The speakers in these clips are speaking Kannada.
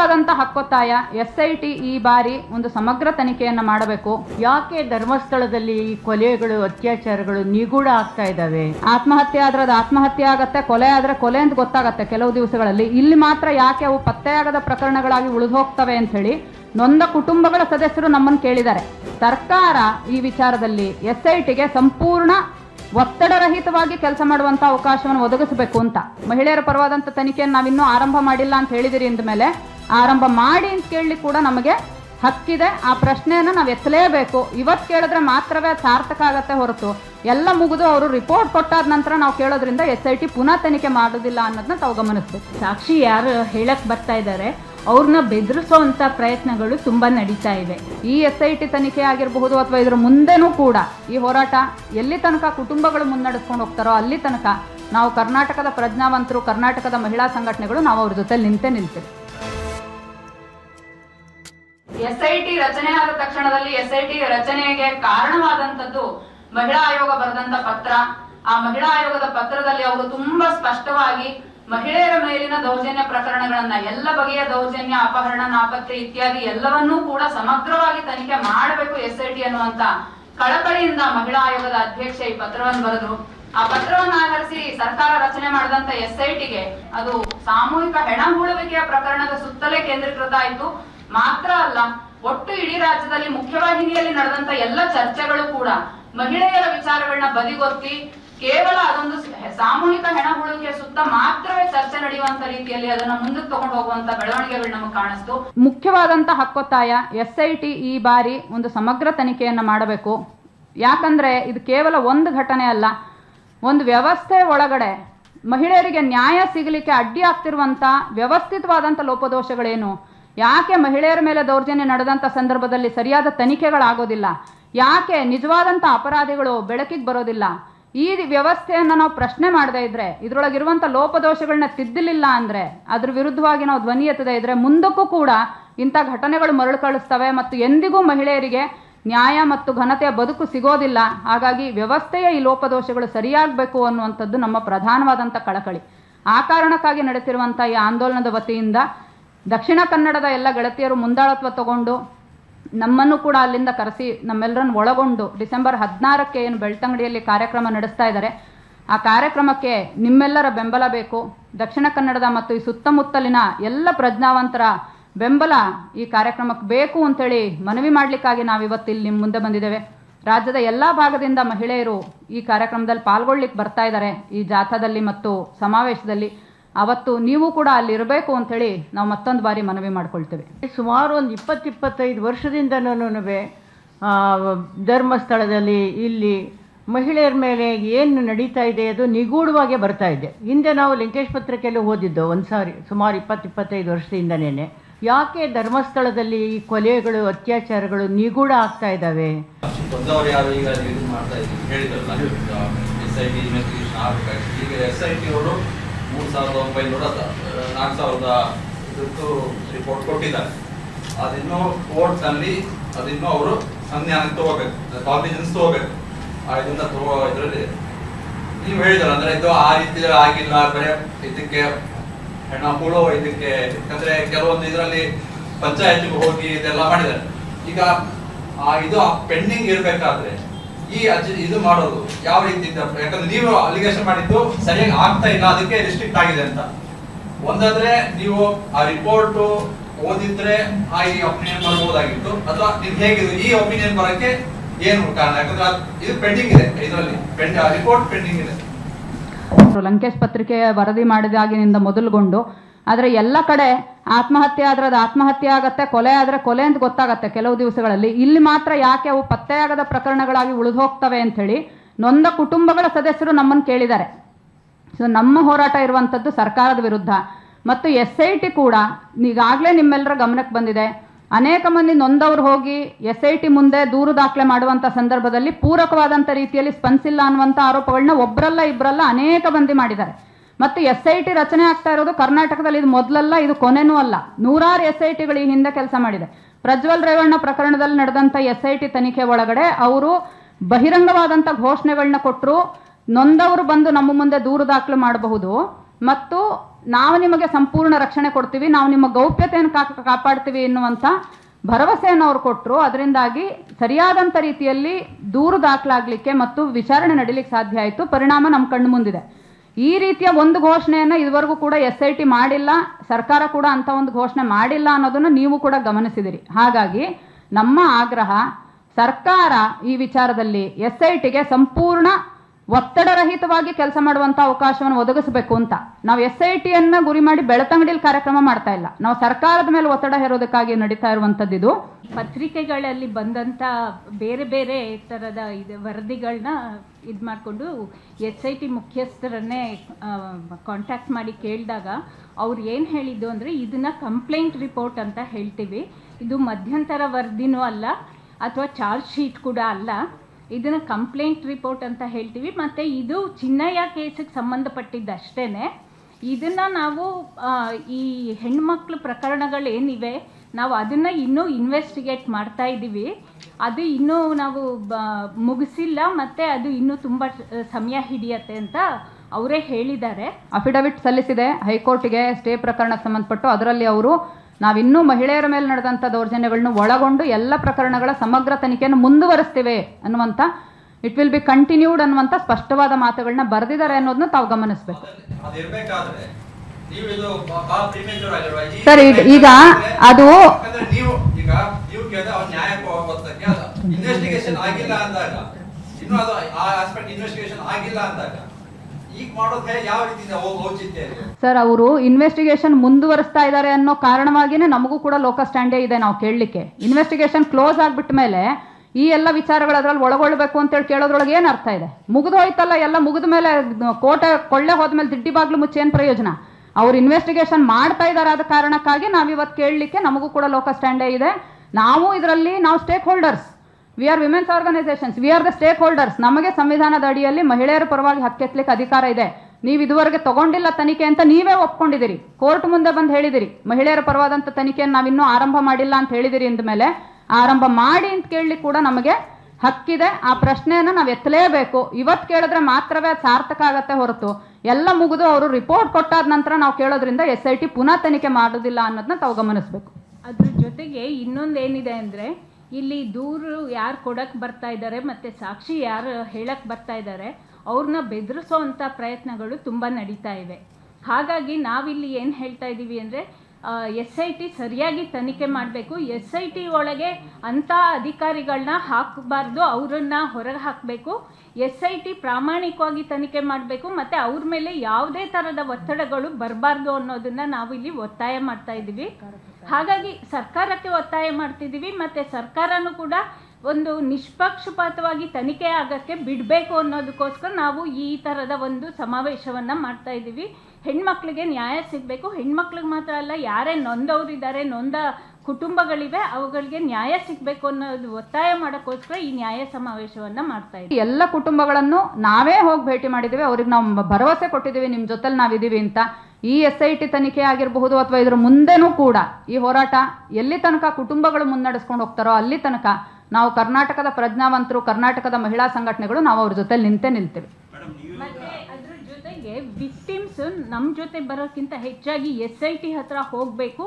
ಮುಖ್ಯವಾದಂಥ ಹಕ್ಕೊತ್ತಾಯ. ಎಸ್ ಐ ಟಿ ಈ ಬಾರಿ ಒಂದು ಸಮಗ್ರ ತನಿಖೆಯನ್ನು ಮಾಡಬೇಕು. ಯಾಕೆ ಧರ್ಮಸ್ಥಳದಲ್ಲಿ ಈ ಕೊಲೆಗಳು, ಅತ್ಯಾಚಾರಗಳು ನಿಗೂಢ ಆಗ್ತಾ ಇದ್ದಾವೆ? ಆತ್ಮಹತ್ಯೆ ಆದ್ರೆ ಅದು ಆತ್ಮಹತ್ಯೆ ಆಗತ್ತೆ, ಕೊಲೆ ಆದ್ರೆ ಕೊಲೆ ಅಂತ ಗೊತ್ತಾಗತ್ತೆ ಕೆಲವು ದಿವಸಗಳಲ್ಲಿ. ಇಲ್ಲಿ ಮಾತ್ರ ಯಾಕೆ ಅವು ಪತ್ತೆಯಾಗದ ಪ್ರಕರಣಗಳಾಗಿ ಉಳಿದು ಹೋಗ್ತವೆ ಅಂತ ಹೇಳಿ ನೊಂದ ಕುಟುಂಬಗಳ ಸದಸ್ಯರು ನಮ್ಮನ್ನು ಕೇಳಿದ್ದಾರೆ. ಸರ್ಕಾರ ಈ ವಿಚಾರದಲ್ಲಿ ಎಸ್ ಐ ಟಿಗೆ ಸಂಪೂರ್ಣ ಒತ್ತಡರಹಿತವಾಗಿ ಕೆಲಸ ಮಾಡುವಂಥ ಅವಕಾಶವನ್ನು ಒದಗಿಸಬೇಕು ಅಂತ. ಮಹಿಳೆಯರ ಪರವಾದಂಥ ತನಿಖೆಯನ್ನು ನಾವಿನ್ನೂ ಆರಂಭ ಮಾಡಿಲ್ಲ ಅಂತ ಹೇಳಿದಿರಿ ಅಂದಮೇಲೆ ಆರಂಭ ಮಾಡಿ ಅಂತ ಕೇಳಲಿ ಕೂಡ ನಮಗೆ ಹಕ್ಕಿದೆ. ಆ ಪ್ರಶ್ನೆಯನ್ನು ನಾವು ಎತ್ತಲೇಬೇಕು. ಇವತ್ತು ಕೇಳಿದ್ರೆ ಮಾತ್ರವೇ ಸಾರ್ಥಕ ಆಗತ್ತೆ ಹೊರತು ಎಲ್ಲ ಮುಗಿದು ಅವರು ರಿಪೋರ್ಟ್ ಕೊಟ್ಟಾದ ನಂತರ ನಾವು ಕೇಳೋದ್ರಿಂದ ಎಸ್ ಐ ಟಿ ಪುನಃ ತನಿಖೆ ಮಾಡೋದಿಲ್ಲ ಅನ್ನೋದನ್ನ ತಾವು ಗಮನಿಸ್ಬೇಕು. ಸಾಕ್ಷಿ ಯಾರು ಹೇಳಕ್ ಬರ್ತಾ ಇದ್ದಾರೆ ಅವ್ರನ್ನ ಬೆದರಿಸೋಂಥ ಪ್ರಯತ್ನಗಳು ತುಂಬ ನಡೀತಾ ಇವೆ. ಈ ಎಸ್ ಐ ಟಿ ತನಿಖೆ ಆಗಿರಬಹುದು ಅಥವಾ ಇದರ ಮುಂದೆನೂ ಕೂಡ ಈ ಹೋರಾಟ ಎಲ್ಲಿ ತನಕ ಕುಟುಂಬಗಳು ಮುನ್ನಡೆಸ್ಕೊಂಡು ಹೋಗ್ತಾರೋ ಅಲ್ಲಿ ತನಕ ನಾವು ಕರ್ನಾಟಕದ ಪ್ರಜ್ಞಾವಂತರು, ಕರ್ನಾಟಕದ ಮಹಿಳಾ ಸಂಘಟನೆಗಳು ನಾವು ಅವ್ರ ಜೊತೆ ನಿಂತೆ ನಿಲ್ತೇವೆ. ಎಸ್ ಐ ಟಿ ರಚನೆ ಆದ ತಕ್ಷಣದಲ್ಲಿ ಎಸ್ ಐ ಟಿ ರಚನೆಗೆ ಕಾರಣವಾದಂತದ್ದು ಮಹಿಳಾ ಆಯೋಗ ಬರೆದಂತ ಪತ್ರ. ಆ ಮಹಿಳಾ ಆಯೋಗದ ಪತ್ರದಲ್ಲಿ ಅವರು ತುಂಬಾ ಸ್ಪಷ್ಟವಾಗಿ ಮಹಿಳೆಯರ ಮೇಲಿನ ದೌರ್ಜನ್ಯ ಪ್ರಕರಣಗಳನ್ನ, ಎಲ್ಲ ಬಗೆಯ ದೌರ್ಜನ್ಯ, ಅಪಹರಣ, ನಾಪತ್ತೆ ಇತ್ಯಾದಿ ಎಲ್ಲವನ್ನೂ ಕೂಡ ಸಮಗ್ರವಾಗಿ ತನಿಖೆ ಮಾಡಬೇಕು ಎಸ್ ಐ ಟಿ ಅನ್ನುವಂತ ಕಳಕಳಿಯಿಂದ ಮಹಿಳಾ ಆಯೋಗದ ಅಧ್ಯಕ್ಷೆ ಈ ಪತ್ರವನ್ನು ಬರೆದ್ರು. ಆ ಪತ್ರವನ್ನು ಆಧರಿಸಿ ಸರ್ಕಾರ ರಚನೆ ಮಾಡಿದಂತ ಎಸ್ ಐ ಟಿಗೆ ಅದು ಸಾಮೂಹಿಕ ಹೆಣ ಹೂಳುವಿಕೆಯ ಪ್ರಕರಣದ ಸುತ್ತಲೇ ಕೇಂದ್ರೀಕೃತ ಆಯಿತು. ಮಾತ್ರ ಅಲ್ಲ, ಒಟ್ಟು ಇಡೀ ರಾಜ್ಯದಲ್ಲಿ ಮುಖ್ಯವಾಹಿನಿಯಲ್ಲಿ ನಡೆದಂತ ಎಲ್ಲ ಚರ್ಚೆಗಳು ಕೂಡ ಮಹಿಳೆಯರ ವಿಚಾರಗಳನ್ನ ಬದಿಗೊತ್ತಿ ಕೇವಲ ಅದೊಂದು ಸಾಮೂಹಿಕ ಹೆಣ ಸುತ್ತ ಮಾತ್ರವೇ ಚರ್ಚೆ ನಡೆಯುವಂತ ರೀತಿಯಲ್ಲಿ ಅದನ್ನ ಮುಂದಕ್ಕೆ ತಗೊಂಡು ಹೋಗುವಂತ ಬೆಳವಣಿಗೆಗಳು ನಮಗೆ ಕಾಣಿಸ್ತು. ಮುಖ್ಯವಾದಂತ ಹಕ್ಕೊತ್ತಾಯ, ಎಸ್ ಐ ಟಿ ಈ ಬಾರಿ ಒಂದು ಸಮಗ್ರ ತನಿಖೆಯನ್ನ ಮಾಡಬೇಕು. ಯಾಕಂದ್ರೆ ಇದು ಕೇವಲ ಒಂದು ಘಟನೆ ಅಲ್ಲ, ಒಂದು ವ್ಯವಸ್ಥೆ ಒಳಗಡೆ ಮಹಿಳೆಯರಿಗೆ ನ್ಯಾಯ ಸಿಗಲಿಕ್ಕೆ ಅಡ್ಡಿ ಆಗ್ತಿರುವಂಥ ವ್ಯವಸ್ಥಿತವಾದಂಥ ಲೋಪದೋಷಗಳೇನು? ಯಾಕೆ ಮಹಿಳೆಯರ ಮೇಲೆ ದೌರ್ಜನ್ಯ ನಡೆದಂಥ ಸಂದರ್ಭದಲ್ಲಿ ಸರಿಯಾದ ತನಿಖೆಗಳಾಗೋದಿಲ್ಲ? ಯಾಕೆ ನಿಜವಾದಂಥ ಅಪರಾಧಿಗಳು ಬೆಳಕಿಗೆ ಬರೋದಿಲ್ಲ? ಈ ವ್ಯವಸ್ಥೆಯನ್ನು ನಾವು ಪ್ರಶ್ನೆ ಮಾಡದೇ ಇದ್ರೆ ಇದರೊಳಗಿರುವಂಥ ಲೋಪದೋಷಗಳನ್ನ ತಿದ್ದಲಿಲ್ಲ ಅಂದರೆ, ಅದ್ರ ವಿರುದ್ಧವಾಗಿ ನಾವು ಧ್ವನಿ ಎತ್ತದೇ ಇದ್ದರೆ ಮುಂದಕ್ಕೂ ಕೂಡ ಇಂಥ ಘಟನೆಗಳು ಮರಳು ಕಳಿಸ್ತವೆ ಮತ್ತು ಎಂದಿಗೂ ಮಹಿಳೆಯರಿಗೆ ನ್ಯಾಯ ಮತ್ತು ಘನತೆಯ ಬದುಕು ಸಿಗೋದಿಲ್ಲ. ಹಾಗಾಗಿ ವ್ಯವಸ್ಥೆಯ ಈ ಲೋಪದೋಷಗಳು ಸರಿಯಾಗಬೇಕು ಅನ್ನುವಂಥದ್ದು ನಮ್ಮ ಪ್ರಧಾನವಾದಂಥ ಕಳಕಳಿ. ಆ ಕಾರಣಕ್ಕಾಗಿ ನಡೆಸಿರುವಂಥ ಈ ಆಂದೋಲನದ ವತಿಯಿಂದ ದಕ್ಷಿಣ ಕನ್ನಡದ ಎಲ್ಲ ಗೆಳತಿಯರು ಮುಂದಾಳತ್ವ ತಗೊಂಡು ನಮ್ಮನ್ನು ಕೂಡ ಅಲ್ಲಿಂದ ಕರೆಸಿ ನಮ್ಮೆಲ್ಲರನ್ನು ಒಳಗೊಂಡು ಡಿಸೆಂಬರ್ ಹದಿನಾರಕ್ಕೆ ಏನು ಬೆಳ್ತಂಗಡಿಯಲ್ಲಿ ಕಾರ್ಯಕ್ರಮ ನಡೆಸ್ತಾ ಇದ್ದಾರೆ. ಆ ಕಾರ್ಯಕ್ರಮಕ್ಕೆ ನಿಮ್ಮೆಲ್ಲರ ಬೆಂಬಲ ಬೇಕು. ದಕ್ಷಿಣ ಕನ್ನಡದ ಮತ್ತು ಈ ಸುತ್ತಮುತ್ತಲಿನ ಎಲ್ಲ ಪ್ರಜ್ಞಾವಂತರ ಬೆಂಬಲ ಈ ಕಾರ್ಯಕ್ರಮಕ್ಕೆ ಬೇಕು ಅಂತೇಳಿ ಮನವಿ ಮಾಡಲಿಕ್ಕಾಗಿ ನಾವು ಇವತ್ತು ಇಲ್ಲಿ ನಿಮ್ಮ ಮುಂದೆ ಬಂದಿದ್ದೇವೆ. ರಾಜ್ಯದ ಎಲ್ಲ ಭಾಗದಿಂದ ಮಹಿಳೆಯರು ಈ ಕಾರ್ಯಕ್ರಮದಲ್ಲಿ ಪಾಲ್ಗೊಳ್ಳಿಕ್ಕೆ ಬರ್ತಾ ಇದ್ದಾರೆ. ಈ ಜಾಥಾದಲ್ಲಿ ಮತ್ತು ಸಮಾವೇಶದಲ್ಲಿ. ಅವತ್ತು ನೀವು ಕೂಡ ಅಲ್ಲಿರಬೇಕು ಅಂತೇಳಿ ನಾವು ಮತ್ತೊಂದು ಬಾರಿ ಮನವಿ ಮಾಡ್ಕೊಳ್ತೇವೆ. ಸುಮಾರು ಒಂದು ಇಪ್ಪತ್ತಿಪ್ಪತ್ತೈದು ವರ್ಷದಿಂದನೂ ಧರ್ಮಸ್ಥಳದಲ್ಲಿ ಇಲ್ಲಿ ಮಹಿಳೆಯರ ಮೇಲೆ ಏನು ನಡೀತಾ ಇದೆ ಅದು ನಿಗೂಢವಾಗಿ ಬರ್ತಾ ಇದೆ. ಹಿಂದೆ ನಾವು ಲಿಂಕೇಶ್ ಪತ್ರಿಕೆಯಲ್ಲಿ ಓದಿದ್ದೋ ಒಂದು ಸಾರಿ ಸುಮಾರು ಇಪ್ಪತ್ತಿಪ್ಪತ್ತೈದು ವರ್ಷದಿಂದನೇ ಯಾಕೆ ಧರ್ಮಸ್ಥಳದಲ್ಲಿ ಈ ಕೊಲೆಗಳು ಅತ್ಯಾಚಾರಗಳು ನಿಗೂಢ ಆಗ್ತಾ ಇದ್ದಾವೆ? ಯಾರು ಮೂರು ಸಾವಿರದ ಒಂಬೈನೂರ ನಾಲ್ಕು ಸಾವಿರದ ಇದಕ್ಕೂ ರಿಪೋರ್ಟ್ ಕೊಟ್ಟಿದ್ದಾರೆ. ಅದಿನ್ನೂ ಕೋರ್ಟ್ನಲ್ಲಿ ಅದಿನ್ನೂ ಅವರು ಸಂಜ್ಞಾನಕ್ಕೆ ತಗೋಬೇಕು ಕಾಗ್ನಿಜನ್ಸ್ ತಗೋಬೇಕು. ಇದನ್ನ ತಗೋ ಇದರಲ್ಲಿ ನೀವು ಹೇಳಿದ್ರು ಅಂದ್ರೆ ಇದು ಆ ರೀತಿ ಆಗಿಲ್ಲ, ಬರೇ ಇದಕ್ಕೆ ಹೆಣ ಹೂಳೋ, ಇದಕ್ಕೆ ಯಾಕಂದ್ರೆ ಕೆಲವೊಂದು ಇದರಲ್ಲಿ ಪಂಚಾಯತ್ಗೆ ಹೋಗಿ ಇದೆಲ್ಲ ಮಾಡಿದ್ದಾರೆ. ಈಗ ಆ ಇದು ಪೆಂಡಿಂಗ್ ಇರ್ಬೇಕಾದ್ರೆ ಈ ಅರ್ಜಿ ಇದು ಮಾಡೋದು. ಯಾವ ರೀತಿ? ಯಾಕಂದ್ರೆ ನೀವು ಅಲಿಗೇಷನ್ ಮಾಡಿದ್ದು ಸರಿಯಾಗಿ ಆಗ್ತಾ ಇಲ್ಲ, ಅದಕ್ಕೆ ರಿಸ್ಟ್ರಿಕ್ಟ್ ಆಗಿದೆ ಅಂತ. ಒಂದಾದ್ರೆ, ನೀವು ಆ ರಿಪೋರ್ಟ್ ಓದಿದ್ರೆ ಆ ಈ ಒಪಿನಿಯನ್ ಬರ್ಬೋದಾಗಿತ್ತು. ಅಥವಾ ನೀವು ಹೇಗಿದ್ರು ಈ ಒಪಿನಿಯನ್ ಬರಕ್ಕೆ ಏನು ಕಾರಣ? ಯಾಕಂದ್ರೆ ಇದು ಪೆಂಡಿಂಗ್ ಇದೆ, ಇದರಲ್ಲಿ. ರಿಪೋರ್ಟ್ ಪೆಂಡಿಂಗ್ ಇದೆ. ಲಂಕೇಶ್ ಪತ್ರಿಕೆ ವರದಿ ಮಾಡಿದಾಗಿನಿಂದ ಮೊದಲುಗೊಂಡು ಆದರೆ ಎಲ್ಲ ಕಡೆ ಆತ್ಮಹತ್ಯೆ ಆದ್ರೆ ಅದು ಆತ್ಮಹತ್ಯೆ ಆಗತ್ತೆ, ಕೊಲೆ ಆದರೆ ಕೊಲೆ ಅಂತ ಗೊತ್ತಾಗತ್ತೆ ಕೆಲವು ದಿವಸಗಳಲ್ಲಿ. ಇಲ್ಲಿ ಮಾತ್ರ ಯಾಕೆ ಅವು ಪತ್ತೆಯಾಗದ ಪ್ರಕರಣಗಳಾಗಿ ಉಳಿದು ಹೋಗ್ತವೆ ಅಂಥೇಳಿ ನೊಂದ ಕುಟುಂಬಗಳ ಸದಸ್ಯರು ನಮ್ಮನ್ನು ಕೇಳಿದ್ದಾರೆ. ಸೊ ನಮ್ಮ ಹೋರಾಟ ಇರುವಂಥದ್ದು ಸರ್ಕಾರದ ವಿರುದ್ಧ. ಮತ್ತು ಎಸ್ ಐ ಟಿ ಕೂಡ ಈಗಾಗಲೇ ನಿಮ್ಮೆಲ್ಲರ ಗಮನಕ್ಕೆ ಬಂದಿದೆ. ಅನೇಕ ಮಂದಿ ನೊಂದವ್ರು ಹೋಗಿ ಎಸ್ ಐ ಟಿ ಮುಂದೆ ದೂರು ದಾಖಲೆ ಮಾಡುವಂಥ ಸಂದರ್ಭದಲ್ಲಿ ಪೂರಕವಾದಂಥ ರೀತಿಯಲ್ಲಿ ಸ್ಪಂದಿಸಿಲ್ಲ ಅನ್ನುವಂಥ ಆರೋಪಗಳನ್ನ ಒಬ್ಬರಲ್ಲ ಇಬ್ಬರಲ್ಲ ಅನೇಕ ಮಂದಿ ಮಾಡಿದ್ದಾರೆ. ಮತ್ತು ಎಸ್ ಐ ಟಿ ರಚನೆ ಆಗ್ತಾ ಇರೋದು ಕರ್ನಾಟಕದಲ್ಲಿ ಇದು ಮೊದಲಲ್ಲ, ಇದು ಕೊನೆನೂ ಅಲ್ಲ. ನೂರಾರು ಎಸ್ ಐ ಟಿಗಳು ಈ ಹಿಂದೆ ಕೆಲಸ ಮಾಡಿದೆ. ಪ್ರಜ್ವಲ್ ರೇವಣ್ಣ ಪ್ರಕರಣದಲ್ಲಿ ನಡೆದಂಥ ಎಸ್ ಐ ಟಿ ತನಿಖೆ ಒಳಗಡೆ ಅವರು ಬಹಿರಂಗವಾದಂಥ ಘೋಷಣೆಗಳನ್ನ ಕೊಟ್ಟರು ನೊಂದವರು ಬಂದು ನಮ್ಮ ಮುಂದೆ ದೂರು ದಾಖಲೆ ಮಾಡಬಹುದು. ಮತ್ತು ನಾವು ನಿಮಗೆ ಸಂಪೂರ್ಣ ರಕ್ಷಣೆ ಕೊಡ್ತೀವಿ, ನಾವು ನಿಮ್ಮ ಗೌಪ್ಯತೆಯನ್ನು ಕಾ- ಕಾಪಾಡ್ತೀವಿ ಎನ್ನುವಂಥ ಭರವಸೆಯನ್ನು ಅವರು ಕೊಟ್ಟರು ಅದರಿಂದಾಗಿ ಸರಿಯಾದಂಥ ರೀತಿಯಲ್ಲಿ ದೂರು ದಾಖಲಾಗಲಿಕ್ಕೆ ಮತ್ತು ವಿಚಾರಣೆ ನಡೀಲಿಕ್ಕೆ ಸಾಧ್ಯ ಆಯಿತು. ಪರಿಣಾಮ ನಮ್ಮ ಕಣ್ಣು ಮುಂದಿದೆ. ಈ ರೀತಿಯ ಒಂದು ಘೋಷಣೆಯನ್ನು ಇದುವರೆಗೂ ಕೂಡ ಎಸ್ ಐ ಟಿ ಮಾಡಿಲ್ಲ, ಸರ್ಕಾರ ಕೂಡ ಅಂತ ಒಂದು ಘೋಷಣೆ ಮಾಡಿಲ್ಲ ಅನ್ನೋದನ್ನು ನೀವು ಕೂಡ ಗಮನಿಸಿದಿರಿ. ಹಾಗಾಗಿ ನಮ್ಮ ಆಗ್ರಹ ಸರ್ಕಾರ ಈ ವಿಚಾರದಲ್ಲಿ ಎಸ್ ಐ ಟಿಗೆ ಸಂಪೂರ್ಣ ಒತ್ತಡರಹಿತವಾಗಿ ಕೆಲಸ ಮಾಡುವಂಥ ಅವಕಾಶವನ್ನು ಒದಗಿಸಬೇಕು ಅಂತ. ನಾವು ಎಸ್ ಐ ಟಿಯನ್ನು ಗುರಿ ಮಾಡಿ ಬೆಳತಂಗಡಿಯಲ್ಲಿ ಕಾರ್ಯಕ್ರಮ ಮಾಡ್ತಾ ಇಲ್ಲ. ನಾವು ಸರ್ಕಾರದ ಮೇಲೆ ಒತ್ತಡ ಹೇರೋದಕ್ಕಾಗಿ ನಡೀತಾ ಇರುವಂಥದ್ದು ಇದು. ಪತ್ರಿಕೆಗಳಲ್ಲಿ ಬಂದಂಥ ಬೇರೆ ಬೇರೆ ಥರದ ಇದು ವರದಿಗಳನ್ನ ಇದು ಮಾಡಿಕೊಂಡು ಎಸ್ ಐ ಟಿ ಮುಖ್ಯಸ್ಥರನ್ನೇ ಕಾಂಟ್ಯಾಕ್ಟ್ ಮಾಡಿ ಕೇಳಿದಾಗ ಅವ್ರು ಏನು ಹೇಳಿದ್ದು ಅಂದರೆ ಇದನ್ನು ಕಂಪ್ಲೇಂಟ್ ರಿಪೋರ್ಟ್ ಅಂತ ಹೇಳ್ತೀವಿ. ಇದು ಮಧ್ಯಂತರ ವರದಿನೂ ಅಲ್ಲ, ಅಥವಾ ಚಾರ್ಜ್ ಶೀಟ್ ಕೂಡ ಅಲ್ಲ. ಇದನ್ನು ಕಂಪ್ಲೇಂಟ್ ರಿಪೋರ್ಟ್ ಅಂತ ಹೇಳ್ತೀವಿ. ಮತ್ತು ಇದು ಚಿನ್ನಯ್ಯ ಕೇಸಿಗೆ ಸಂಬಂಧಪಟ್ಟಿದ್ದಷ್ಟೇ ಇದನ್ನು ನಾವು ಈ ಹೆಣ್ಮಕ್ಳು ಪ್ರಕರಣಗಳೇನಿವೆ ನಾವು ಅದನ್ನು ಇನ್ನೂ ಇನ್ವೆಸ್ಟಿಗೇಟ್ ಮಾಡ್ತಾ ಇದ್ದೀವಿ ಅದು ಇನ್ನೂ ನಾವು, ಬ, ಮುಗಿಸಿಲ್ಲ, ಮತ್ತು ಅದು ಇನ್ನೂ ತುಂಬ ಸಮಯ ಹಿಡಿಯತ್ತೆ ಅಂತ ಅವರೇ ಹೇಳಿದ್ದಾರೆ. ಅಫಿಡವಿಟ್ ಸಲ್ಲಿಸಿದೆ ಹೈಕೋರ್ಟ್ಗೆ, ಸ್ಟೇ ಪ್ರಕರಣಕ್ಕೆ ಸಂಬಂಧಪಟ್ಟು. ಅದರಲ್ಲಿ ಅವರು ನಾವಿನ್ನೂ ಮಹಿಳೆಯರ ಮೇಲೆ ನಡೆದಂಥ ದೌರ್ಜನ್ಯಗಳನ್ನು ಒಳಗೊಂಡು ಎಲ್ಲ ಪ್ರಕರಣಗಳ ಸಮಗ್ರ ತನಿಖೆಯನ್ನು ಮುಂದುವರಿಸ್ತೇವೆ ಅನ್ನುವಂಥ ಇಟ್ ವಿಲ್ ಬಿ ಕಂಟಿನ್ಯೂಡ್ ಅನ್ನುವಂಥ ಸ್ಪಷ್ಟವಾದ ಮಾತುಗಳನ್ನ ಬರೆದಿದ್ದಾರೆ ಅನ್ನೋದನ್ನ ತಾವು ಗಮನಿಸಬೇಕು. ಸರಿ ಈಗ- ಅದು- ಯಾಕಂದ್ರೆ ನೀವು ಈಗ ನೀವು ಅದು ಒದಗಕ್ಕೆ ಇನ್ವೆಸ್ಟಿಗೇಷನ್ ಆಗಿಲ್ಲ ಅಂದಾಗ ಸರ್, ಅವರು ಇನ್ವೆಸ್ಟಿಗೇಷನ್ ಮುಂದುವರಿಸ್ತಾ ಇದ್ದಾರೆ ಅನ್ನೋ ಕಾರಣವಾಗಿನೇ ನಮಗೂ ಕೂಡ ಲೋಕ ಸ್ಟ್ಯಾಂಡೇ ಇದೆ ನಾವು ಕೇಳಲಿಕ್ಕೆ. ಇನ್ವೆಸ್ಟಿಗೇಷನ್ ಕ್ಲೋಸ್ ಆಗ್ಬಿಟ್ಟ ಮೇಲೆ ಈ ಎಲ್ಲ ವಿಚಾರಗಳು ಅದ್ರಲ್ಲಿ ಒಳಗೊಳ್ಬೇಕು ಅಂತೇಳಿ ಕೇಳೋದ್ರೊಳಗೆ ಏನು ಅರ್ಥ ಇದೆ? ಮುಗಿದೋಯ್ತಲ್ಲ ಎಲ್ಲ ಮುಗಿದ ಮೇಲೆ ಕೋಟೆ ಕೊಳ್ಳೆ ಹೋದ್ಮೇಲೆ ದಿಡ್ಡಿ ಬಾಗ್ಲು ಮುಚ್ಚಿ ಏನು ಪ್ರಯೋಜನ? ಅವ್ರು ಇನ್ವೆಸ್ಟಿಗೇಷನ್ ಮಾಡ್ತಾ ಇದ್ದಾರೆ ಆದ ಕಾರಣಕ್ಕಾಗಿ ನಾವು ಇವತ್ತು ಕೇಳಲಿಕ್ಕೆ ನಮಗೂ ಕೂಡ ಲೋಕ ಸ್ಟ್ಯಾಂಡೇ ಇದೆ. ನಾವು ಇದರಲ್ಲಿ, ನಾವು stakeholders we are women's organisations we are the stakeholders ನಮಗೆ ಸಂವಿಧಾನದ ಅಡಿಯಲ್ಲಿ ಮಹಿಳೆಯರ ಪರವಾಗಿ ಹಕ್ಕೆತ್ತಲಿಕ್ಕೆ ಅಧಿಕಾರ ಇದೆ. ನೀವು ಇದುವರೆಗೆ ತಗೊಂಡಿಲ್ಲ ತನಿಖೆ ಅಂತ ನೀವೇ ಒಪ್ಕೊಂಡಿದ್ದೀರಿ. ಕೋರ್ಟ್ ಮುಂದೆ ಬಂದು ಹೇಳಿದಿರಿ. ಮಹಿಳೆಯರ ಪರವಾದಂಥ ತನಿಖೆಯನ್ನು ನಾವಿನ್ನೂ ಆರಂಭ ಮಾಡಿಲ್ಲ ಅಂತ ಹೇಳಿದಿರಿ ಅಂದಮೇಲೆ ಆರಂಭ ಮಾಡಿ ಅಂತ ಕೇಳಲಿ ಕೂಡ ನಮಗೆ ಹಕ್ಕಿದೆ. ಆ ಪ್ರಶ್ನೆಯನ್ನು ನಾವು ಎತ್ತಲೇಬೇಕು. ಇವತ್ತು ಕೇಳಿದ್ರೆ ಮಾತ್ರವೇ ಅದು ಸಾರ್ಥಕ ಆಗತ್ತೆ ಹೊರತು ಎಲ್ಲ ಮುಗಿದು ಅವರು ರಿಪೋರ್ಟ್ ಕೊಟ್ಟಾದ ನಂತರ ನಾವು ಕೇಳೋದ್ರಿಂದ ಎಸ್ ಐ ಟಿ ಪುನಃ ತನಿಖೆ ಮಾಡೋದಿಲ್ಲ ಅನ್ನೋದನ್ನ ತಾವು ಗಮನಿಸಬೇಕು. ಅದ್ರ ಜೊತೆಗೆ ಇನ್ನೊಂದು ಏನಿದೆ ಅಂದರೆ ಇಲ್ಲಿ ದೂರು ಯಾರು ಕೊಡಕ್ಕೆ ಬರ್ತಾ ಇದ್ದಾರೆ ಮತ್ತು ಸಾಕ್ಷಿ ಯಾರು ಹೇಳಕ್ಕೆ ಬರ್ತಾ ಇದ್ದಾರೆ ಅವ್ರನ್ನ ಬೆದರಿಸೋವಂಥ ಪ್ರಯತ್ನಗಳು ತುಂಬ ನಡೀತಾ ಇವೆ. ಹಾಗಾಗಿ ನಾವಿಲ್ಲಿ ಏನು ಹೇಳ್ತಾ ಇದ್ದೀವಿ ಅಂದರೆ ಎಸ್ ಐ ಟಿ ಸರಿಯಾಗಿ ತನಿಖೆ ಮಾಡಬೇಕು. ಎಸ್ ಐ ಟಿ ಒಳಗೆ ಅಂಥ ಅಧಿಕಾರಿಗಳನ್ನ ಹಾಕಬಾರ್ದು, ಅವರನ್ನು ಹೊರಗೆ ಹಾಕಬೇಕು. ಎಸ್ ಐ ಟಿ ಪ್ರಾಮಾಣಿಕವಾಗಿ ತನಿಖೆ ಮಾಡಬೇಕು, ಮತ್ತು ಅವ್ರ ಮೇಲೆ ಯಾವುದೇ ಥರದ ಒತ್ತಡಗಳು ಬರಬಾರ್ದು ಅನ್ನೋದನ್ನು ನಾವಿಲ್ಲಿ ಒತ್ತಾಯ ಮಾಡ್ತಾ ಇದ್ದೀವಿ ಹಾಗಾಗಿ ಸರ್ಕಾರಕ್ಕೆ ಒತ್ತಾಯ ಮಾಡ್ತಿದ್ದೀವಿ, ಮತ್ತು ಸರ್ಕಾರನೂ ಕೂಡ ಒಂದು ನಿಷ್ಪಕ್ಷಪಾತವಾಗಿ ತನಿಖೆ ಆಗಕ್ಕೆ ಬಿಡಬೇಕು ಅನ್ನೋದಕ್ಕೋಸ್ಕರ ನಾವು ಈ ಥರದ ಒಂದು ಸಮಾವೇಶವನ್ನು ಮಾಡ್ತಾ ಇದ್ದೀವಿ. ಹೆಣ್ಮಕ್ಳಿಗೆ ನ್ಯಾಯ ಸಿಗಬೇಕು. ಹೆಣ್ಮಕ್ಳಿಗೆ ಮಾತ್ರ ಅಲ್ಲ, ಯಾರೇ ನೊಂದವರಿದ್ದಾರೆ, ನೊಂದ ಕುಟುಂಬಗಳಿವೆ ಅವುಗಳಿಗೆ ನ್ಯಾಯ ಸಿಗಬೇಕು ಅನ್ನೋದು ಒತ್ತಾಯ ಮಾಡೋಕ್ಕೋಸ್ಕರ ಈ ನ್ಯಾಯ ಸಮಾವೇಶವನ್ನು ಮಾಡ್ತಾ ಇದ್ದೀವಿ. ಎಲ್ಲ ಕುಟುಂಬಗಳನ್ನು ನಾವೇ ಹೋಗಿ ಭೇಟಿ ಮಾಡಿದ್ದೀವಿ ಅವ್ರಿಗೆ ನಾವು ಭರವಸೆ ಕೊಟ್ಟಿದ್ದೀವಿ ನಿಮ್ಮ ಜೊತೆಲಿ ನಾವಿದ್ದೀವಿ ಅಂತ. ಈ ಎಸ್ ಐ ಟಿ ತನಿಖೆ ಆಗಿರಬಹುದು ಅಥವಾ ಇದ್ರ ಮುಂದೆನೂ ಕೂಡ ಈ ಹೋರಾಟ ಎಲ್ಲಿ ತನಕ ಕುಟುಂಬಗಳು ಮುನ್ನಡೆಸ್ಕೊಂಡು ಹೋಗ್ತಾರೋ ಅಲ್ಲಿ ತನಕ ನಾವು ಕರ್ನಾಟಕದ ಪ್ರಜ್ಞಾವಂತರು ಕರ್ನಾಟಕದ ಮಹಿಳಾ ಸಂಘಟನೆಗಳು ನಾವು ಅವ್ರ ಜೊತೆ ನಿಂತೇ ನಿಲ್ತೇವೆ. ವಿಕ್ಟಿಮ್ಸ್ ನಮ್ಮ ಜೊತೆ ಬರೋಕ್ಕಿಂತ ಹೆಚ್ಚಾಗಿ ಎಸ್ ಐ ಟಿ ಹತ್ರ ಹೋಗಬೇಕು,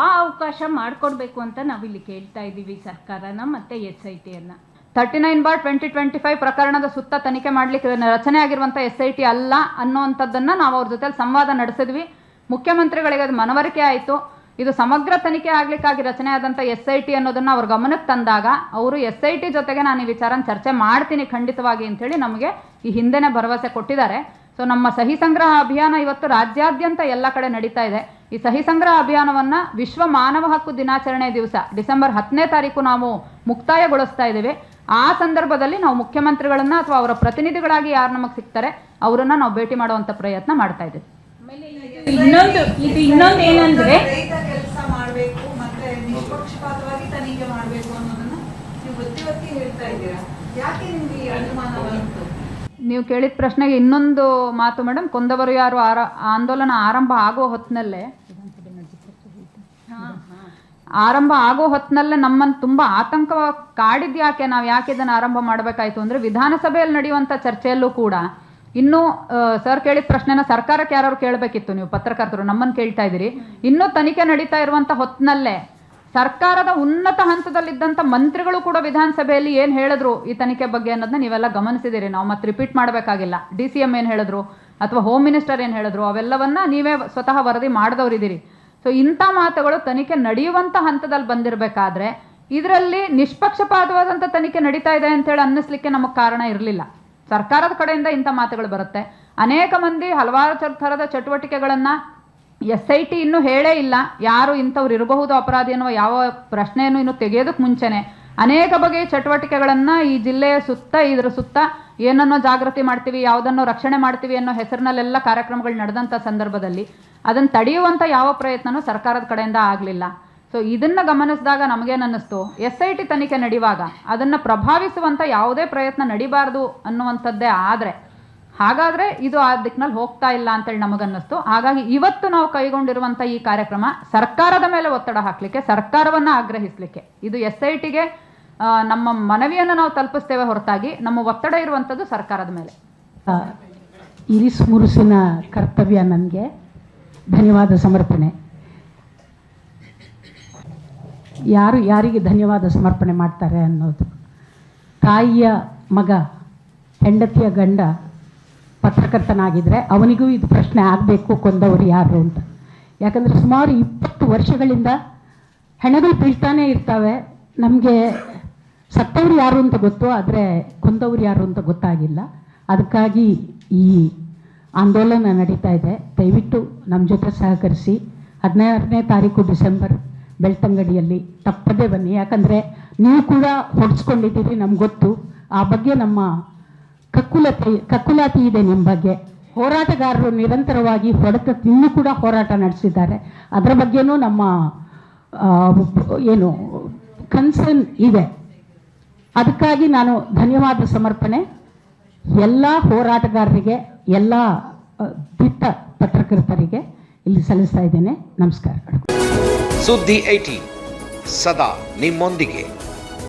ಆ ಅವಕಾಶ ಮಾಡಿಕೊಡ್ಬೇಕು ಅಂತ ನಾವಿಲ್ಲಿ ಕೇಳ್ತಾ ಇದ್ದೀವಿ ಸರ್ಕಾರನ ಮತ್ತು S I ಟಿಯನ್ನು thirty nine bar twenty twenty five ಪ್ರಕರಣದ ಸುತ್ತ ತನಿಖೆ ಮಾಡಲಿಕ್ಕೆ ರಚನೆ ಆಗಿರುವಂಥ ಎಸ್ ಐ ಟಿ ಅಲ್ಲ ಅನ್ನೋವಂಥದ್ದನ್ನು ನಾವು ಅವ್ರ ಜೊತೆ ಸಂವಾದ ನಡೆಸಿದ್ವಿ. ಮುಖ್ಯಮಂತ್ರಿಗಳಿಗೆ ಅದು ಮನವರಿಕೆ ಆಯಿತು. ಇದು ಸಮಗ್ರ ತನಿಖೆ ಆಗ್ಲಿಕ್ಕಾಗಿ ರಚನೆ ಆದಂಥ ಎಸ್ ಐ ಟಿ ಅನ್ನೋದನ್ನು ಅವ್ರ ಗಮನಕ್ಕೆ ತಂದಾಗ ಅವರು ಎಸ್ ಐ ಟಿ ಜೊತೆಗೆ ನಾನು ಈ ವಿಚಾರನ ಚರ್ಚೆ ಮಾಡ್ತೀನಿ ಖಂಡಿತವಾಗಿ ಅಂತೇಳಿ ನಮಗೆ ಈ ಹಿಂದೆನೇ ಭರವಸೆ ಕೊಟ್ಟಿದ್ದಾರೆ. ಸೊ ನಮ್ಮ ಸಹಿ ಸಂಗ್ರಹ ಅಭಿಯಾನ ಇವತ್ತು ರಾಜ್ಯಾದ್ಯಂತ ಎಲ್ಲ ಕಡೆ ನಡೀತಾ ಇದೆ. ಈ ಸಹಿ ಸಂಗ್ರಹ ಅಭಿಯಾನವನ್ನು ವಿಶ್ವ ಮಾನವ ಹಕ್ಕು ದಿನಾಚರಣೆ ದಿವಸ ಡಿಸೆಂಬರ್ ಹತ್ತನೇ ತಾರೀಕು ನಾವು ಮುಕ್ತಾಯಗೊಳಿಸ್ತಾ ಇದ್ದೇವೆ. ಆ ಸಂದರ್ಭದಲ್ಲಿ ನಾವು ಮುಖ್ಯಮಂತ್ರಿಗಳನ್ನು ಅಥವಾ ಅವರ ಪ್ರತಿನಿಧಿಗಳಾಗಿ ಯಾರು ನಮಗೆ ಸಿಗ್ತಾರೆ ಅವರನ್ನ ನಾವು ಭೇಟಿ ಮಾಡುವಂಥ ಪ್ರಯತ್ನ ಮಾಡ್ತಾ ಇದ್ದೀವಿ. ಇನ್ನೊಂದು ಇದು ಇನ್ನೊಂದು ಏನಂದ್ರೆ ರೈತ ಕೆಲಸ ಮಾಡಬೇಕು ಮತ್ತೆ ನಿಷ್ಪಕ್ಷಪಾತವಾಗಿ ತನಿಖೆ ಮಾಡಬೇಕು ಅನ್ನೋದನ್ನ ನೀವು ಒತ್ತಿ ಒತ್ತಿ ಹೇಳ್ತಾ ಇದ್ದೀರಾ? ಯಾಕೆ ನಿಮ್ಗೆ ಈ ಅನುಮಾನ ಬಂತು ನೀವು ಕೇಳಿದ ಪ್ರಶ್ನೆಗೆ ಇನ್ನೊಂದು ಮಾತು, ಮೇಡಮ್. ಕೊಂದವರು ಯಾರು? ಆರ, ಆಂದೋಲನ ಆರಂಭ ಆಗೋ ಹೊತ್ತಿನಲ್ಲೇ ಆರಂಭ ಆಗೋ ಹೊತ್ತಿನಲ್ಲೇ ನಮ್ಮನ್ನು ತುಂಬ ಆತಂಕ ಕಾಡಿದ ಯಾಕೆ? ನಾವು ಯಾಕೆ ಇದನ್ನು ಆರಂಭ ಮಾಡಬೇಕಾಯಿತು ಅಂದರೆ ವಿಧಾನಸಭೆಯಲ್ಲಿ ನಡೆಯುವಂಥ ಚರ್ಚೆಯಲ್ಲೂ ಕೂಡ ಇನ್ನೂ ಸರ್ ಕೇಳಿದ ಪ್ರಶ್ನೆನ ಸರ್ಕಾರಕ್ಕೆ ಯಾರು ಕೇಳಬೇಕಿತ್ತು? ನೀವು ಪತ್ರಕರ್ತರು ನಮ್ಮನ್ನು ಕೇಳ್ತಾ ಇದ್ದೀರಿ. ಇನ್ನೂ ತನಿಖೆ ನಡೀತಾ ಇರುವಂಥ ಹೊತ್ತಿನಲ್ಲೇ ಸರ್ಕಾರದ ಉನ್ನತ ಹಂತದಲ್ಲಿದ್ದಂಥ ಮಂತ್ರಿಗಳು ಕೂಡ ವಿಧಾನಸಭೆಯಲ್ಲಿ ಏನು ಹೇಳಿದ್ರು ಈ ತನಿಖೆ ಬಗ್ಗೆ ಅನ್ನೋದನ್ನ ನೀವೆಲ್ಲ ಗಮನಿಸಿದ್ದೀರಿ ನಾವು ಮತ್ತೆ ರಿಪೀಟ್ ಮಾಡಬೇಕಾಗಿಲ್ಲ. ಡಿ ಸಿ ಎಂ ಏನು ಹೇಳಿದ್ರು ಅಥವಾ ಹೋಮ್ ಮಿನಿಸ್ಟರ್ ಏನು ಹೇಳಿದ್ರು, ಅವೆಲ್ಲವನ್ನ ನೀವೇ ಸ್ವತಃ ವರದಿ ಮಾಡಿದವರಿದ್ದೀರಿ ಸೊ ಇಂಥ ಮಾತುಗಳು ತನಿಖೆ ನಡೆಯುವಂಥ ಹಂತದಲ್ಲಿ ಬಂದಿರಬೇಕಾದ್ರೆ ಇದರಲ್ಲಿ ನಿಷ್ಪಕ್ಷಪಾತವಾದಂಥ ತನಿಖೆ ನಡೀತಾ ಇದೆ ಅಂತೇಳಿ ಅನ್ನಿಸ್ಲಿಕ್ಕೆ ನಮಗೆ ಕಾರಣ ಇರಲಿಲ್ಲ. ಸರ್ಕಾರದ ಕಡೆಯಿಂದ ಇಂಥ ಮಾತುಗಳು ಬರುತ್ತೆ. ಅನೇಕ ಮಂದಿ ಹಲವಾರು ಥರದ ಚಟುವಟಿಕೆಗಳನ್ನು ಎಸ್ ಐ ಟಿ ಇನ್ನೂ ಹೇಳೇ ಇಲ್ಲ. ಯಾರು ಇಂಥವ್ರು ಇರಬಹುದು ಅಪರಾಧಿ ಅನ್ನುವ ಯಾವ ಪ್ರಶ್ನೆಯನ್ನು ಇನ್ನು ತೆಗೆಯೋದಕ್ಕೆ ಮುಂಚೆನೆ. ಅನೇಕ ಬಗೆಯ ಚಟುವಟಿಕೆಗಳನ್ನು ಈ ಜಿಲ್ಲೆಯ ಸುತ್ತ, ಇದರ ಸುತ್ತ ಏನನ್ನೋ ಜಾಗೃತಿ ಮಾಡ್ತೀವಿ, ಯಾವುದನ್ನೋ ರಕ್ಷಣೆ ಮಾಡ್ತೀವಿ ಅನ್ನೋ ಹೆಸರಿನಲ್ಲೆಲ್ಲ ಕಾರ್ಯಕ್ರಮಗಳು ನಡೆದಂಥ ಸಂದರ್ಭದಲ್ಲಿ ಅದನ್ನು ತಡೆಯುವಂಥ ಯಾವ ಪ್ರಯತ್ನನೂ ಸರ್ಕಾರದ ಕಡೆಯಿಂದ ಆಗಲಿಲ್ಲ. ಸೊ ಇದನ್ನು ಗಮನಿಸಿದಾಗ ನಮಗೇನಿಸ್ತು ಅನ್ನಿಸ್ತು ಎಸ್ ಐ ಟಿ ತನಿಖೆ ನಡೆಯುವಾಗ ಅದನ್ನು ಪ್ರಭಾವಿಸುವಂಥ ಯಾವುದೇ ಪ್ರಯತ್ನ ನಡಿಬಾರ್ದು ಅನ್ನುವಂಥದ್ದೇ ಆದರೆ ಹಾಗಾದರೆ ಇದು ಆ ದಿಕ್ಕಿನಲ್ಲಿ ಹೋಗ್ತಾ ಇಲ್ಲ ಅಂತೇಳಿ ನಮಗನ್ನಿಸ್ತು. ಹಾಗಾಗಿ ಇವತ್ತು ನಾವು ಕೈಗೊಂಡಿರುವಂಥ ಈ ಕಾರ್ಯಕ್ರಮ ಸರ್ಕಾರದ ಮೇಲೆ ಒತ್ತಡ ಹಾಕಲಿಕ್ಕೆ, ಸರ್ಕಾರವನ್ನು ಆಗ್ರಹಿಸಲಿಕ್ಕೆ. ಇದು ಎಸ್ ಐ ಟಿಗೆ ನಮ್ಮ ಮನವಿಯನ್ನು ನಾವು ತಲುಪಿಸ್ತೇವೆ ಹೊರತಾಗಿ ನಮ್ಮ ಒತ್ತಡ ಇರುವಂಥದ್ದು ಸರ್ಕಾರದ ಮೇಲೆ. ಇರಿಸ್ ಮುರುಸಿನ ಕರ್ತವ್ಯ ನನಗೆ. ಧನ್ಯವಾದ ಸಮರ್ಪಣೆ. ಯಾರು ಯಾರಿಗೆ ಧನ್ಯವಾದ ಸಮರ್ಪಣೆ ಮಾಡ್ತಾರೆ ಅನ್ನೋದು. ತಾಯಿಯ ಮಗ, ಹೆಂಡತಿಯ ಗಂಡ ಪತ್ರಕರ್ತನಾಗಿದ್ದರೆ ಅವನಿಗೂ ಇದು ಪ್ರಶ್ನೆ ಆಗಬೇಕು ಕೊಂದವರು ಯಾರು ಅಂತ. ಯಾಕಂದರೆ ಸುಮಾರು ಇಪ್ಪತ್ತು ವರ್ಷಗಳಿಂದ ಹೆಣಗಳು ಬೀಳ್ತಾನೆ ಇರ್ತವೆ. ನಮಗೆ ಸತ್ತವ್ರು ಯಾರು ಅಂತ ಗೊತ್ತು, ಆದರೆ ಕೊಂದವ್ರು ಯಾರು ಅಂತ ಗೊತ್ತಾಗಿಲ್ಲ. ಅದಕ್ಕಾಗಿ ಈ ಆಂದೋಲನ ನಡೀತಾ ಇದೆ. ದಯವಿಟ್ಟು ನಮ್ಮ ಜೊತೆ ಸಹಕರಿಸಿ. ಹದಿನಾರನೇ ತಾರೀಕು ಡಿಸೆಂಬರ್ ಬೆಳ್ತಂಗಡಿಯಲ್ಲಿ ತಪ್ಪದೇ ಬನ್ನಿ. ಯಾಕಂದರೆ ನೀವು ಕೂಡ ಹೊಡ್ಸ್ಕೊಂಡಿದ್ದೀರಿ ನಮ್ಗೆ ಗೊತ್ತು. ಆ ಬಗ್ಗೆ ನಮ್ಮ ಕಕ್ಕುಲತೆ ಕಕ್ಕುಲಾತಿ ಇದೆ ನಿಮ್ಮ ಬಗ್ಗೆ. ಹೋರಾಟಗಾರರು ನಿರಂತರವಾಗಿ ಹೊಡೆತ ತಿನ್ನು ಕೂಡ ಹೋರಾಟ ನಡೆಸಿದ್ದಾರೆ. ಅದರ ಬಗ್ಗೆನೂ ನಮ್ಮ ಏನು ಕನ್ಸರ್ನ್ ಇದೆ. ಅದಕ್ಕಾಗಿ ನಾನು ಧನ್ಯವಾದ ಸಮರ್ಪಣೆ. ಎಲ್ಲ ಹೋರಾಟಗಾರರಿಗೆ, ಎಲ್ಲ ದಿಟ್ಟ ಪತ್ರಕರ್ತರಿಗೆ ಇಲ್ಲಿ ಸಲ್ಲಿಸ್ತಾ ಇದ್ದೇನೆ. ನಮಸ್ಕಾರಗಳು ಸುದ್ದಿ ಐಟಿ ಸದಾ ನಿಮ್ಮೊಂದಿಗೆ.